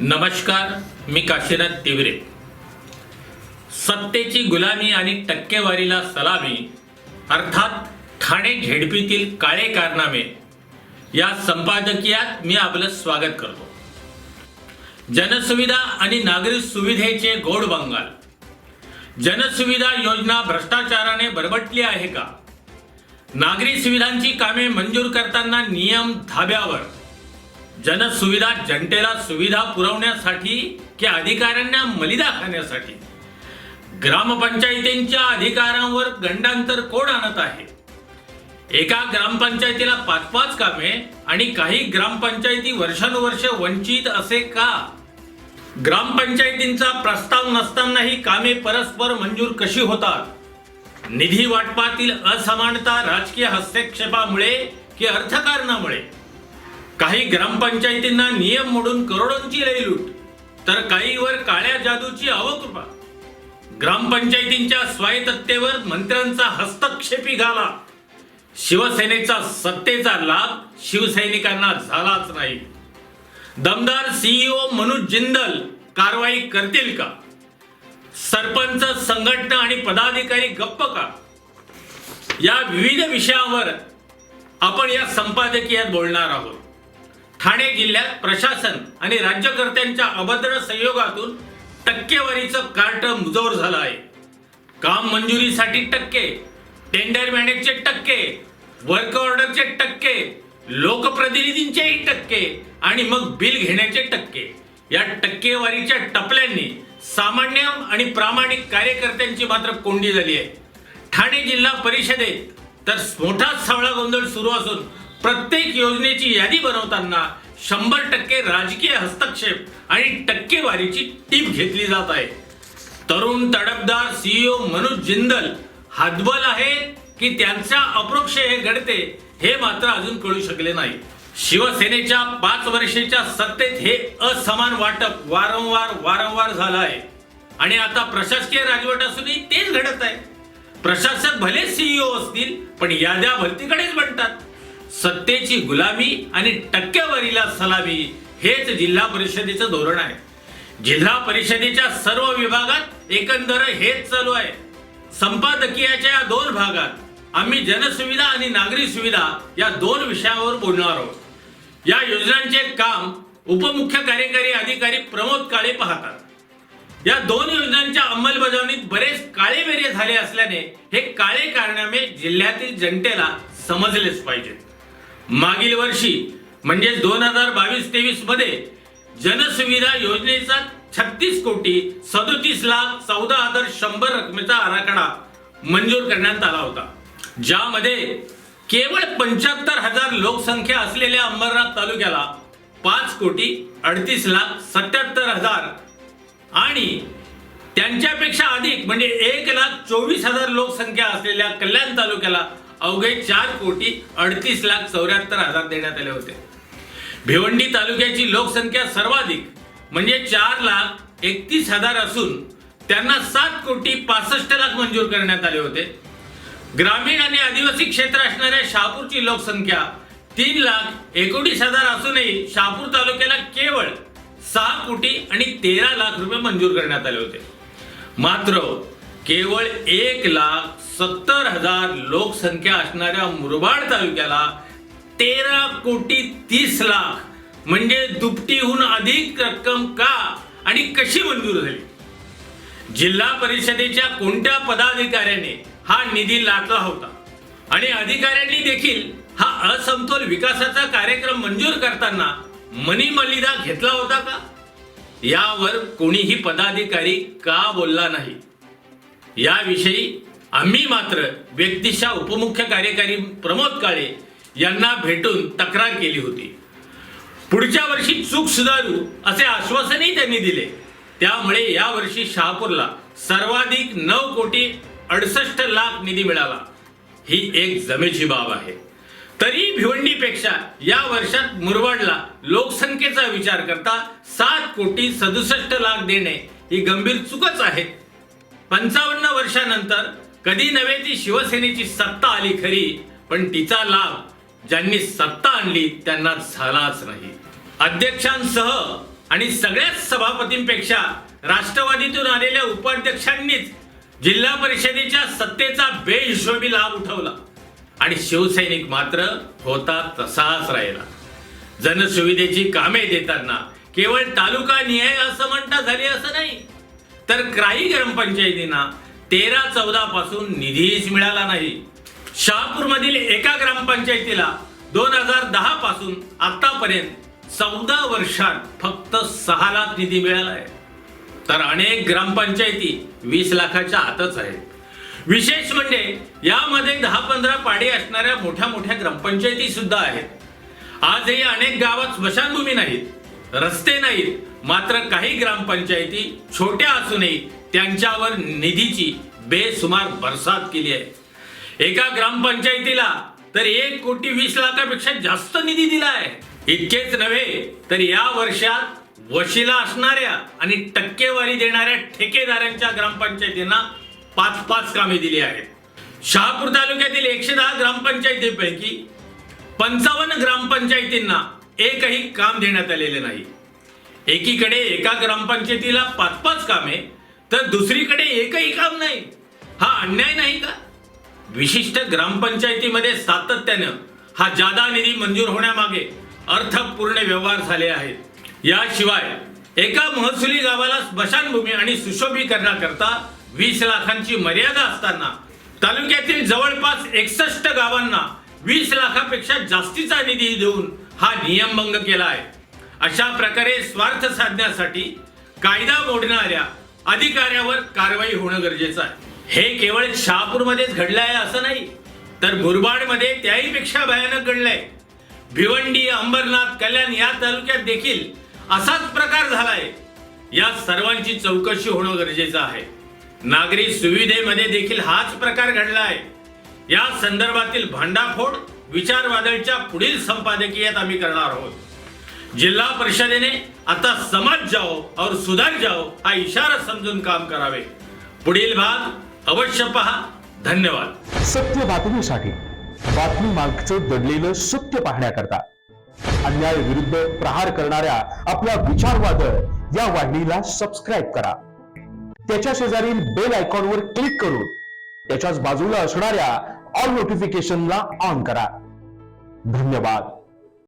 नमस्कार मी काशीनाथ तिवरे. सत्तेची गुलामी आणि टक्केवारीला सलामी अर्थात ठाणे झेडपीतील काळे कारनामे या संपादकीयात मी आपलं स्वागत करतो. जनसुविधा आणि नागरिक सुविधेचे गोड बंगाल. जनसुविधा योजना भ्रष्टाचाराने बरबटली आहे का? नागरी सुविधांची कामे मंजूर करताना नियम धाब्यावर. जनसुविधा जनतेला सुविधा पुरवण्यासाठी की अधिकाऱ्यांना मलिदा खाण्यासाठी? ग्रामपंचायतींच्या अधिकारांवर गंडांतर कोण आणत आहे? एका ग्रामपंचायतीला पाच पाच कामे आणि काही ग्रामपंचायती वर्षानुवर्ष वंचित असे का? ग्रामपंचायतींचा प्रस्ताव नसतानाही कामे परस्पर मंजूर कशी होतात? निधी वाटपातील असमानता राजकीय हस्तक्षेपामुळे की अर्थकारणामुळे? काही ग्रामपंचायतींना नियम मोडून करोडोंची लई लूट तर काहीवर काळ्या जादूची अवकृपा. ग्रामपंचायतींच्या स्वायत्ततेवर मंत्र्यांचा हस्तक्षेपी घाला शिवसेनेचा सत्तेचा लाभ शिवसैनिकांना झालाच नाही. दमदार सीईओ मनोज जिंदल कारवाई करतील का? सरपंच संघटना आणि पदाधिकारी गप्प का? या विविध विषयावर आपण या संपादकीयात बोलणार आहोत. ठाणे जिल्ह्यात प्रशासन आणि राज्यकर्त्यांच्या अभद्र संयोगातून टक्केवारीचं कार्ट मुजोर झालं आहे. काम मंजुरीसाठी टक्के टेंडर मॅनेजचे टक्के वर्क ऑर्डरचे टक्के लोकप्रतिनिधींचेही टक्के आणि मग बिल घेण्याचे टक्के. या टक्केवारीच्या टपल्यांनी सामान्य आणि प्रामाणिक कार्यकर्त्यांची मात्र कोंडी झाली आहे. ठाणे जिल्हा परिषदेत तर मोठा सावळा गोंधळ सुरू असून प्रत्येक योजनेची यादी बनवताना शंभर टक्के राजकीय हस्तक्षेप आणि टक्केवारीची टीप घेतली जात आहे. तरुण तडफदार सीईओ मनोज जिंदल हातबल आहे की त्यांच्या अप्रोक्ष हे घडते हे मात्र अजून कळू शकले नाही. शिवसेनेच्या पाच वर्षाच्या सत्तेत हे असमान वाटप वारंवार वारंवार झालं आहे. आणि आता प्रशासकीय राजवट असूनही तेच घडत आहे. प्रशासक भले सीईओ असतील पण याद्या भरतीकडेच बनतात. सत्तेची गुलामी आणि टक्केवारीला सलामी हेच जिल्हा परिषदेचं धोरण आहे. जिल्हा परिषदेच्या सर्व विभागात एकंदर हेच चालू आहे. संपादकीयाच्या या दोन भागात आम्ही जनसुविधा आणि नागरी सुविधा या दोन विषयावर बोलणार आहोत. या योजनांचे काम उपमुख्य कार्यकारी अधिकारी प्रमोद काळे पाहतात. या दोन योजनांच्या अंमलबजावणीत बरेच काळेबेरे झाले असल्याने हे काळे कारणामे जिल्ह्यातील जनतेला समजलेच पाहिजेत मागील वर्षी म्हणजे दोन हजार बावीस तेवीसमध्ये जनसुविधा योजनेचा छत्तीस कोटी सदोतीस लाख चौदा हजार शंभर रकमेचा आराखडा मंजूर करण्यात आला होता. ज्यामध्ये केवळ पंच्याहत्तर हजार लोकसंख्या असलेल्या अंबरनाथ तालुक्याला पाच कोटी अडतीस लाख सत्याहत्तर हजार आणि त्यांच्यापेक्षा अधिक म्हणजे एक लाख चोवीस हजार लोकसंख्या असलेल्या कल्याण तालुक्याला अवघे चार कोटी अडतीस लाख चौऱ्याहत्तर हजार देण्यात आले होते. भिवंडी तालुक्याची लोकसंख्या सर्वाधिक म्हणजे चार लाख एकतीस हजार असून त्यांना सात कोटी पासष्ट लाख मंजूर करण्यात आले होते. ग्रामीण आणि आदिवासी क्षेत्र असणाऱ्या शहापूरची लोकसंख्या तीन लाख एकोणीस हजार असूनही शहापूर तालुक्याला केवळ सहा कोटी आणि तेरा लाख रुपये मंजूर करण्यात आले होते. मात्र केवळ एक लाख सत्तर हजार लोकसंख्या असणाऱ्या मुरबाड तालुक्याला तेरा कोटी तीस लाख. म्हणजे दुपटीहून अधिक रक्कम का आणि कशी मंजूर झाली? जिल्हा परिषदेच्या कोणत्या पदाधिकाऱ्याने हा निधी लाटला होता? आणि अधिकाऱ्यांनी देखील हा असमतोल विकासाचा कार्यक्रम मंजूर करताना मनी मलिदा घेतला होता का? यावर कोणीही पदाधिकारी का बोलला नाही? याविषयी आम्ही मात्र व्यक्तिशा उपमुख्य कार्यकारी प्रमोद काळे यांना भेटून तक्रार केली होती. पुढच्या वर्षी चूक सुधारू असे आश्वासनही त्यांनी दिले. त्यामुळे या वर्षी शहापूरला सर्वाधिक नऊ कोटी अडसष्ट लाख निधी मिळाला. ही एक जमेची बाब आहे. तरी भिवंडीपेक्षा या वर्षात मुरबाडला लोकसंख्येचा विचार करता सात कोटी सदुसष्ट लाख देणे ही गंभीर चूकच आहे. पंचावन्न वर्षानंतर कधी नव्हे ती शिवसेनेची सत्ता आली खरी पण तिचा लाभ ज्यांनी सत्ता आणली त्यांना झालाच नाही. अध्यक्षांसह आणि सगळ्याच सभापतींपेक्षा राष्ट्रवादीतून आलेल्या उपाध्यक्षांनीच जिल्हा परिषदेच्या सत्तेचा बेहिशोबी लाभ उठवला. आणि शिवसैनिक मात्र होता तसाच राहिला. जनसुविधेची कामे देताना केवळ तालुका निहाय असं म्हणता झाली असं नाही तर काही ग्रामपंचायतींना तेरा चौदा पासून निधीच मिळाला नाही. शहापूरमधील एका ग्रामपंचायतीला दोन हजार दहा पासून आतापर्यंत चौदा वर्षात फक्त सहा लाख निधी मिळाला आहे. तर अनेक ग्रामपंचायती वीस लाखाच्या आतच आहेत. विशेष म्हणजे यामध्ये दहा पंधरा पाडी असणाऱ्या मोठ्या मोठ्या ग्रामपंचायती सुद्धा आहेत. आजही अनेक गावात स्मशानभूमी नाहीत रस्ते नाहीत मात्र काही ग्रामपंचायती छोट्या असूनही त्यांच्यावर निधीची बेसुमार बरसात केली आहे. एका ग्रामपंचायतीला तर एक कोटी वीस लाखापेक्षा जास्त निधी दिला आहे. इतकेच नव्हे तर या वर्षात वशिला असणाऱ्या आणि टक्केवारी देणाऱ्या ठेकेदारांच्या ग्रामपंचायतींना पाच पाच कामे दिली आहेत. शहापूर तालुक्यातील एकशे दहा ग्रामपंचायतीपैकी पंचावन्न ग्रामपंचायतींना एकही काम देण्यात आलेले नाही. एकीकडे एका ग्रामपंचायतीला पाच पाच कामे तर दुसरीकडे एकही काम नाही. हा अन्याय नाही का? विशिष्ट ग्रामपंचायतीमध्ये सातत्यानं हा जादा निधी मंजूर होण्यामागे अर्थपूर्ण व्यवहार झाले आहेत. याशिवाय एका महसुली गावाला स्मशानभूमी आणि सुशोभीकरणाकरता वीस लाखांची मर्यादा असताना तालुक्यातील जवळपास एकसष्ट गावांना वीस लाखापेक्षा जास्तीचा निधी देऊन हा नियमभंग केला आहे. अशा प्रकारे स्वार्थ साधण्यासाठी कायदा मोडणाऱ्या अधिकाऱ्यावर कारवाई होणं गरजेचं आहे. हे केवळ शहापूरमध्येच घडलं आहे असं नाही तर मुरबाडमध्ये त्याही पेक्षा भयानक घडलंय. भिवंडी अंबरनाथ कल्याण या तालुक्यात देखील असाच प्रकार झालाय. या सर्वांची चौकशी होणं गरजेचं आहे. नागरी सुविधेमध्ये देखील हाच प्रकार घडला आहे या संदर्भातील भांडाफोड विचारवादळच्या पुढील संपादकीयात आम्ही करणार आहोत. जिल्हा परिषदेने आता समाज जाओ और सुधार जाओ हा इशारा समजून काम करावे. पुढील भाग अवश्य पहा. धन्यवाद. सत्य बातमीसाठी बातमी मागचं दडलेलं सत्य पाहण्याकरता अन्याय विरुद्ध प्रहार करणाऱ्या आपल्या विचारवादळ या वाहिनीला सबस्क्राईब करा. त्याच्या शेजारील बेल आयकॉनवर क्लिक करून त्याच्याच बाजूला असणाऱ्या ऑल नोटिफिकेशनला ऑन करा. धन्यवाद.